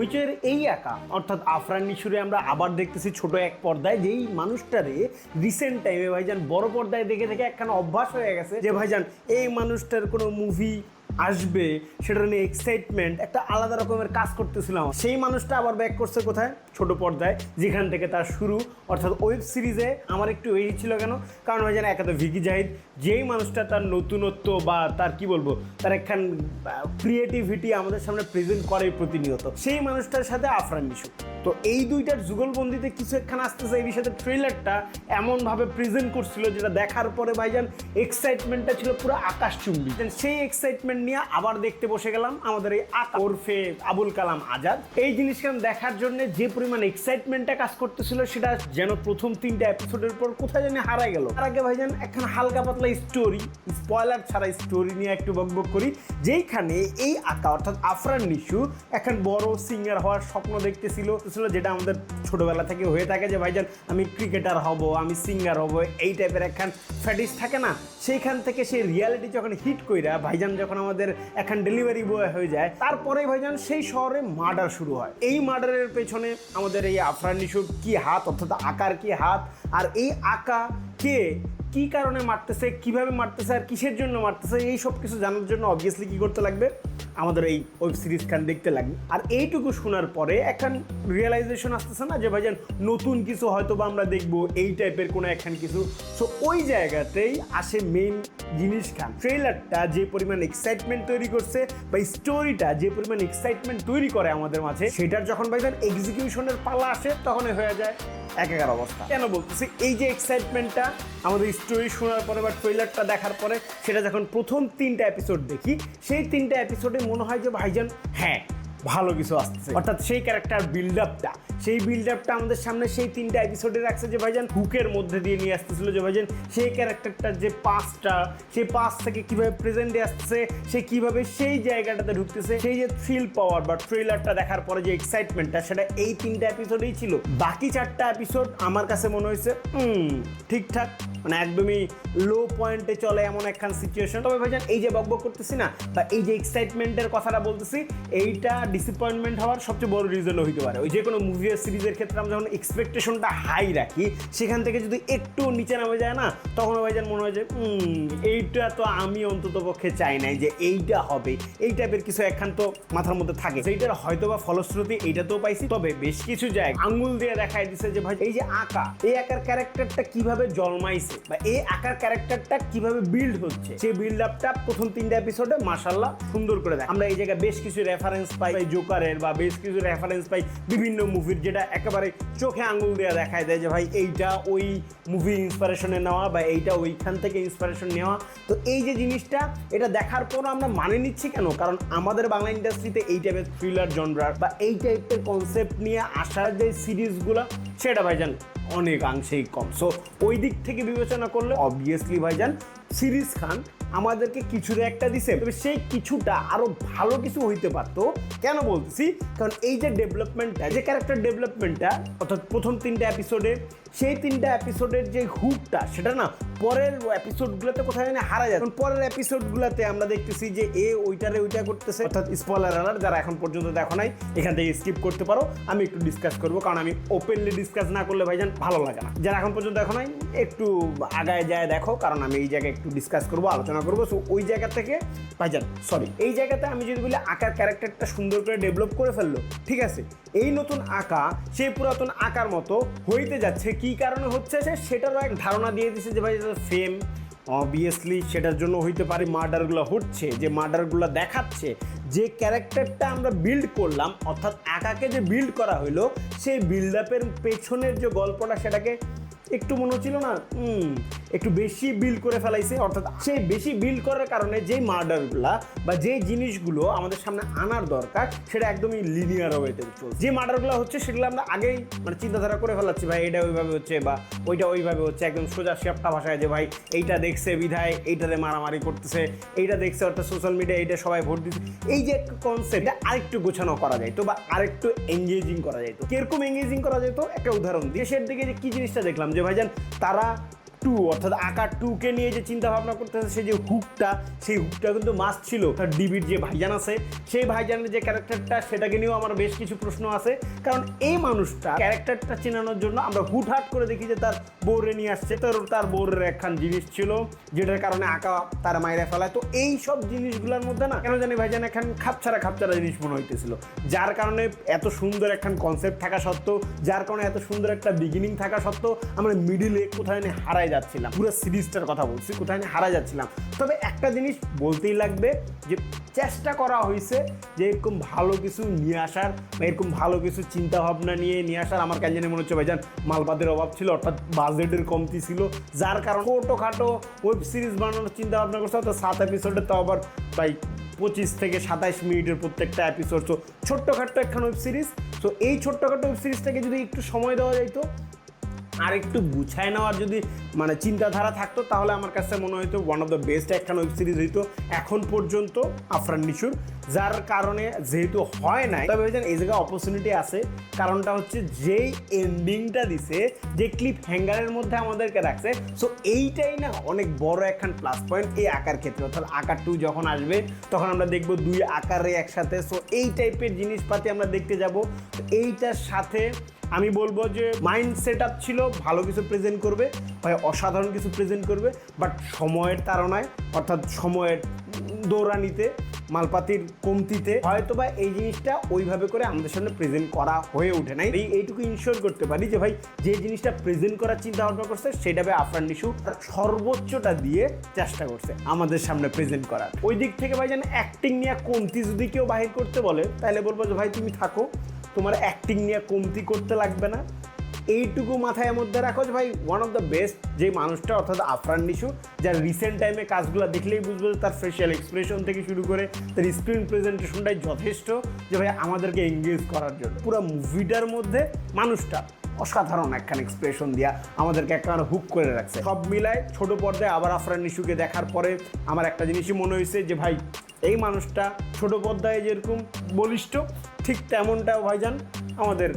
হইচয়ের এই একা। অর্থাৎ আফরান নিশুরে আমরা আবার দেখতেছি ছোট এক পর্দায়, যেই মানুষটারে রিসেন্ট টাইমে ভাইজান বড় পর্দায় দেখে দেখে একখানা অভ্যাস হয়ে গেছে যে ভাইজান, এই মানুষটার কোনো মুভি আসবে, সেটা নিয়ে এক্সাইটমেন্ট একটা আলাদা রকমের কাজ করতেছিলাম। সেই মানুষটা আবার ব্যাক করছে কোথায়? ছোট পর্দায়, যেখান থেকে তার শুরু। অর্থাৎ ওয়েব সিরিজে আমার একটু এই ছিল কেন? কারণ ভাইজান একাতে ভিকি জাহিদ, যেই মানুষটা তার নতুনত্ব বা তার, কি বলব, তার একখান ক্রিয়েটিভিটি আমাদের সামনে প্রেজেন্ট করে প্রতিনিয়ত। সেই মানুষটার সাথে আফরান নিশু তো এই দুইটার যুগলবন্দিতে কিছু একখান আসতেছে, এই বিষয়তে ট্রেলারটা এমনভাবে প্রেজেন্ট করছিল যেটা দেখার পরে ভাইজান এক্সাইটমেন্টটা ছিল পুরো আকাশচুম্বী। সেই এক্সাইটমেন্ট নিয়ে আবার দেখতে বসে গেলাম আমাদের এই আকা ওরফে আবুল কালাম আজাদ। এই জিনিসখান দেখার জন্য যে পরিমাণ এক্সাইটমেন্টটা কাজ করতেছিল, সেটা যেন প্রথম তিনটা এপিসোডের পর কোথায় জানি হারাই গেল। তার আগে ভাইজান একখান হালকা পাতলা স্টোরি স্পয়লার ছাড়া স্টোরি নিয়ে একটু বকবক করি। যেইখানে এই আঁকা, অর্থাৎ আফরান নিশু, এখন বড় সিঙ্গার হওয়ার স্বপ্ন দেখতেছিল, ছিল যেটা আমাদের ছোটবেলা থেকে হয়ে থাকে যে, ভাইজান, আমি ক্রিকেটার হব, আমি সিঙ্গার হব। এই টাইপের একখান ফ্যাটিস থাকে না? সেইখান থেকে সেই রিয়ালিটি যখন হিট কইরা, ভাইজান যখন আমাদের এখন ডেলিভারি বয় হয়ে যায়। তারপরে ভাইজান সেই শহরে মার্ডার শুরু হয়। এই মার্ডারের পেছনে আমাদের এই আফরান নিশুর কী হাত, অর্থাৎ আকার কি হাত, আর এই আঁকা কে কি কারণে মারতেছে, কীভাবে মারতেছে আর কিসের জন্য মারতেছে, এই সব কিছু জানার জন্য অবভিয়াসলি কি করতে লাগবে? আমাদের এই ওয়েব সিরিজ খান দেখতে লাগবে। আর এইটুকু শোনার পরে একখান রিয়েলাইজেশন আসতেছে না যে, ভাইজান, নতুন কিছু হয়তো বা আমরা দেখব, এই টাইপের কোনো একখান কিছু। সো ওই জায়গাতেই আসে মেইন জিনিস খান ট্রেলারটা যে পরিমাণ এক্সাইটমেন্ট তৈরি করছে বা স্টোরিটা যে পরিমাণ এক্সাইটমেন্ট তৈরি করে আমাদের মাঝে, সেটার যখন, ভাইজান এক্সিকিউশনের পালা আসে, তখনই হয়ে যায়। একাকার অবস্থা। কেন বলতেছি? এই যে এক্সাইটমেন্টটা আমাদের স্টোরি শোনার পরে বা ট্রেলারটা দেখার পরে, সেটা যখন প্রথম তিনটা এপিসোড দেখি, সেই তিনটা এপিসোডে মনে হয় যে ভাইজান হ্যাঁ ভালো কিছু আসছে অর্থাৎ সেই ক্যারেক্টার বিল্ড আপটা সেই বিল্ড আপটা আমাদের সামনে সেই তিনটা এপিসোডে রাখছে যে ভাইজান হুকের মধ্যে দিয়ে নিয়ে আসতেছিল যে ভাইজান সেই ক্যারেক্টারটার যে পাসটা সেই পাস থেকে কীভাবে প্রেজেন্টে আসছে সে কীভাবে সেই জায়গাটাতে ঢুকতেছে, সেই যে থ্রিল পাওয়ার বা ট্রেলারটা দেখার পরে যে এক্সাইটমেন্টটা সেটা এই তিনটা এপিসোডেই ছিল। বাকি চারটা এপিসোড আমার কাছে মনে হয়েছে ঠিকঠাক। মানে একদমই লো পয়েন্টে চলে এমন একখান সিচুয়েশন তবে ভাইজান এই যে বকবক করতেছি না, বা এই যে এক্সাইটমেন্টের কথাটা বলতেছি, এইটা ডিসঅ্যাপয়েন্টমেন্ট হওয়ার সবচেয়ে বড় রিজনও হইতে পারে। ওই যে কোনো মুভি আর সিরিজের ক্ষেত্রে আমরা যখন এক্সপেকটেশনটা হাই রাখি, সেখান থেকে যদি একটু নিচে নামে যায় না, তখন ভাইজান মনে হয় যে এইটা তো আমি অন্তত পক্ষে চাই নাই যে এইটা হবে। এই টাইপের কিছু একখান তো মাথার মধ্যে থাকে। সেইটার হয়তো বা ফলশ্রুতি এইটাতেও পাইছি। তবে বেশ কিছু জায়গায় আঙ্গুল দিয়ে দেখাই দিছে যে, ভাই, এই যে আঁকা, এই আঁকার ক্যারেক্টারটা কীভাবে জন্মাইছে বা এই আঁকার ক্যারেক্টারটা কীভাবে বিল্ড হচ্ছে? সেই বিল্ড আপটা প্রথম তিনটা এপিসোডে মাসাল্লাহ সুন্দর করে দেয় আমরা এই জায়গায় বেশ কিছু রেফারেন্স পাই। এই জোকারের বা বেশ কিছু রেফারেন্স পাই বিভিন্ন মুভির যেটা একেবারে চোখে আঙ্গুল দিয়ে দেখায় দেয় যে ভাই এইটা ওই মুভি ইন্সপিরেশনে নেওয়া বা এইটা ওইখান থেকে ইন্সপিরেশন নেওয়া। তো এই যে জিনিসটা, এটা দেখার পর আমরা মানে নিচ্ছি কেন? কারণ আমাদের বাংলা ইন্ডাস্ট্রিতে এই টাইপের থ্রিলার জনরার বা এই টাইপের কনসেপ্ট নিয়ে আসার যে সিরিজগুলো সেটা ভাইজান অনেকাংশেই কম। সো ওই দিক থেকে বিবেচনা করলে অবভিয়াসলি ভাইজান সিরিজ খান আমাদেরকে কিছুটা একটা দিছে। তবে সেই কিছুটা আরও ভালো কিছু হইতে পারতো। কেন বলতেছি? কারণ এই যে ডেভেলপমেন্টটা যে ক্যারেক্টার ডেভেলপমেন্টটা অর্থাৎ প্রথম তিনটা এপিসোডে সেই তিনটা এপিসোডের যে হুকটা সেটা না পরের এপিসোডগুলোতে কোথায় জানি হারা যায় পরের এপিসোডগুলোতে আমরা দেখতেছি যে এ ওইটারে ওইটা করতেছে। অর্থাৎ স্পয়লার অ্যালার্ট যারা এখন পর্যন্ত দেখো নাই এখান থেকে স্কিপ করতে পারো। আমি একটু ডিসকাস করব কারণ আমি ওপেনলি ডিসকাস না করলে ভাইজান ভালো লাগে না। যারা এখন পর্যন্ত দেখো নাই একটু আগায় যায় দেখো কারণ আমি এই জায়গায় একটু ডিসকাস করব আলোচনা করব। সো ওই জায়গা থেকে ভাইজান সরি এই জায়গাতে আমি যদি বলি আঁকার ক্যারেক্টারটা সুন্দর করে ডেভেলপ করে ফেলল ঠিক আছে? এই নতুন আঁকা সেই পুরাতন আঁকার মতো হইতে যাচ্ছে। কি কারণে হচ্ছে সে? সেটারও এক ধারণা দিয়ে দিছে যে ভাই ফেম অবভিয়াসলি সেটার জন্য হইতে পারে মার্ডারগুলো হচ্ছে, যে মার্ডারগুলো দেখাচ্ছে, যে ক্যারেক্টারটা আমরা বিল্ড করলাম, অর্থাৎ একাকে যে বিল্ড করা হইল, সেই বিল্ড আপের পেছনের যে গল্পটা, সেটাকে একটু মনে হচ্ছিল না একটু বেশি বিল্ড করে ফেলাইছে। অর্থাৎ সেই বেশি বিল্ড করার কারণে যেই মার্ডারগুলা বা যে জিনিসগুলো আমাদের সামনে আনার দরকার, সেটা একদমই লিনিয়ার ওয়েতে চলছে। যে মার্ডারগুলো হচ্ছে, সেগুলো আমরা আগেই মানে চিন্তাধারা করে ফেলাচ্ছি, ভাই, এটা ওইভাবে হচ্ছে বা ওইটা ওইভাবে হচ্ছে। একদম সোজা শেপটা ভাষায় যে, ভাই, এইটা দেখছে বিধায়, এইটাতে মারামারি করতেছে, এইটা দেখছে অর্থাৎ সোশ্যাল মিডিয়া এইটা সবাই ভোট দিচ্ছে। এই যে কনসেপ্ট আরেকটু গোছানো করা যায় তো বা আরেকটু এঙ্গেজিং করা তো? কীরকম এঙ্গেজিং করা যেত একটা উদাহরণ দেশের দিকে যে কি জিনিসটা দেখলাম যে ভাইজান তারা টু, অর্থাৎ আকার টুকে নিয়ে যে চিন্তা ভাবনা করতেছে সেই যে হুকটা সেই হুকটা কিন্তু মাস্ট ছিল। তার ডিবির যে ভাইজান আছে, সেই ভাইজানের যে ক্যারেক্টারটা সেটাকে নিয়েও আমার বেশ কিছু প্রশ্ন আছে। কারণ এই মানুষটা ক্যারেক্টারটা চেনানোর জন্য আমরা হুটহাট করে দেখি যে তার বউরে নিয়ে আসছে। তোর তার বউরের একখান জিনিস ছিল, যেটার কারণে আঁকা তার মায়েরা ফেলায়। তো এই সব জিনিসগুলোর মধ্যে না, কেন জানি ভাইজান একখান খাপছাড়া খাপছাড়া জিনিস মনে হইতেছিল। যার কারণে এত সুন্দর একখান কনসেপ্ট থাকা সত্ত্বেও, যার কারণে এত সুন্দর একটা বিগিনিং থাকা সত্ত্বেও, আমরা মিডিলে কোথায় হারাই যাচ্ছিলাম। পুরো সিরিজটার কথা বলছি, কোথায় নিয়ে হারাই যাচ্ছিলাম। তবে একটা জিনিস বলতেই লাগবে যে, চেষ্টা করা হয়েছে যে, এরকম ভালো কিছু নিয়ে আসার বা এরকম ভালো কিছু চিন্তা ভাবনা নিয়ে নিয়ে আসার। আমার কেন জানি মনে হচ্ছে ভাইজান, মালবাদের অভাব ছিল, অর্থাৎ বাজেটের কমতি ছিল, যার কারণে ছোটোখাটো ওয়েব সিরিজ বানানোর চিন্তা ভাবনা করছে তো সাত এপিসোডে তো আবার ভাই পঁচিশ থেকে সাতাইশ মিনিটের প্রত্যেকটা এপিসোড তো ছোট্টখাট্ট একখান ওয়েব সিরিজ তো এই ছোট্টখাট্ট ওয়েব সিরিজটাকে যদি একটু সময় দেওয়া যাইতো আর একটু গুছায় নেওয়ার যদি মানে চিন্তাধারা থাকতো, তাহলে আমার কাছে মনে হতো ওয়ান অফ দ্য বেস্ট একখান ওয়েব সিরিজ হইতো এখন পর্যন্ত আফরান নিশুর, যার কারণে যেহেতু হয় নাই, তবে ভাইজান এই জায়গায় অপরচুনিটি আছে। কারণটা হচ্ছে যেই এন্ডিংটা দিছে, যে ক্লিপ হ্যাঙ্গারের মধ্যে আমাদেরকে রাখছে সো এইটাই না অনেক বড় একখান প্লাস পয়েন্ট এই আকার ক্ষেত্রে। অর্থাৎ আকার টু যখন আসবে, তখন আমরা দেখব দুই আকারে একসাথে। সো এই টাইপের জিনিসপাতি আমরা দেখতে যাব। এইটার সাথে আমি বলব যে মাইন্ড সেট আপ ছিল, ভালো কিছু প্রেজেন্ট করবে, ভাই অসাধারণ কিছু প্রেজেন্ট করবে বাট সময়ের তাড়নায়, অর্থাৎ সময়ের দৌড়ানিতে, মালপাতির কমতিতে, হয়তো বা এই জিনিসটা ওইভাবে করে আমাদের সামনে প্রেজেন্ট করা হয়ে ওঠে নাই। এই এইটুকু ইনশিওর করতে পারি যে ভাই, যে জিনিসটা প্রেজেন্ট করার চিন্তা ভাবনা করছে, সেটা ভাই আফরান নিশু সর্বোচ্চটা দিয়ে চেষ্টা করছে আমাদের সামনে প্রেজেন্ট করার। ওই দিক থেকে ভাই যেন অ্যাক্টিং নিয়ে কমতি যদি কেউ বাহির করতে বলে, তাহলে বলব যে ভাই তুমি থাকো। তোমার অ্যাক্টিং নিয়ে কমতি করতে লাগবে না। এইটুকু মাথায় মধ্যে রাখো যে ভাই ওয়ান অফ দ্য বেস্ট যে মানুষটা, অর্থাৎ আফরান নিশু, যার রিসেন্ট টাইমে কাজগুলো দেখলেই বুঝব তার ফেশিয়াল এক্সপ্রেশন থেকে শুরু করে তার স্ক্রিন প্রেজেন্টেশনটাই যথেষ্ট যে ভাই আমাদেরকে এঙ্গেজ করার জন্য। পুরো মুভিটার মধ্যে মানুষটা অসাধারণ একখান এক্সপ্রেশন দিয়া আমাদেরকে একখান হুক করে রাখছে। সব মিলায় ছোট পর্দায় আবার আফরান নিশুকে দেখার পরে আমার একটা জিনিসই মনে হয়েছে যে ভাই, এই মানুষটা ছোট পর্দায় যেরকম বলিষ্ঠ ঠিক তেমনটাও ভাইজান, আমাদের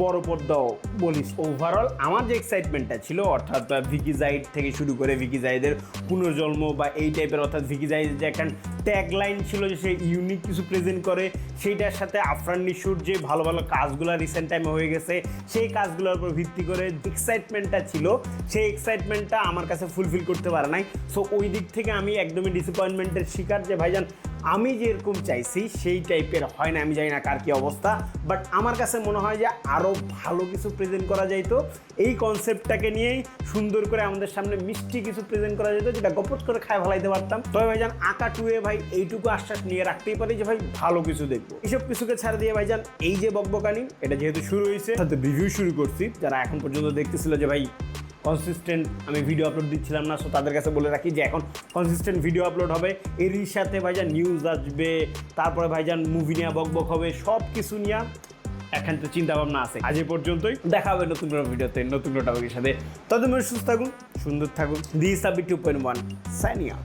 বড় পর্দাও বলিস। ওভারঅল আমার যে এক্সাইটমেন্টটা ছিল, অর্থাৎ ভিকি জাইড থেকে শুরু করে ভিকি জাইদের পুনর্জন্ম বা এই টাইপের অর্থাৎ ভিকি জাইদের যে একটা ট্যাগ লাইন ছিল যে সে ইউনিক কিছু প্রেজেন্ট করে, সেইটার সাথে আফরান নিশুর যে ভালো ভালো কাজগুলো রিসেন্ট টাইমে হয়ে গেছে, সেই কাজগুলোর উপর ভিত্তি করে এক্সাইটমেন্টটা ছিল। সেই এক্সাইটমেন্টটা আমার কাছে ফুলফিল করতে পারে নাই। সো ওই দিক থেকে আমি একদমই ডিসঅ্যাপয়েন্টমেন্টের শিকার যে ভাইজান আমি যেরকম চাইছি, সেই টাইপের হয় না, আমি জানি না কার কি অবস্থা বাট আমার কাছে মনে হয় যে আরও ভালো কিছু প্রেজেন্ট করা যাইতো। এই কনসেপ্টটাকে নিয়েই সুন্দর করে আমাদের সামনে মিষ্টি কিছু প্রেজেন্ট করা যেত যেটা গপত করে খায় ভালাইতে পারতাম। তবে ভাইজান, আঁকা টুয়ে ভাই এইটুকু আশ্বাস নিয়ে রাখতেই পারি যে ভাই ভালো কিছু দেখব। এইসব কিছুকে ছাড় দিয়ে ভাইজান, এই যে বকবকানি, এটা যেহেতু শুরু হয়েছে তাতে রিভিউ শুরু করছি। যারা এখন পর্যন্ত দেখতেছিল যে ভাই কনসিস্টেন্ট আমি ভিডিও আপলোড দিচ্ছিলাম না সো তাদের কাছে বলে রাখি যে এখন কনসিস্টেন্ট ভিডিও আপলোড হবে। এরই সাথে ভাইজান নিউজ আসবে, তারপরে ভাইজান মুভি নিয়ে বক বক হবে সব কিছু নিয়ে এখন তো চিন্তা ভাবনা আছে। আজ পর্যন্তই, দেখা হবে নতুন কোনো ভিডিওতে নতুন কোনো টপিকের সাথে। ততদিন সুস্থ থাকুন, সুন্দর থাকুন। দি সাবি টু পয়েন্ট ওয়ান সাইনিয়া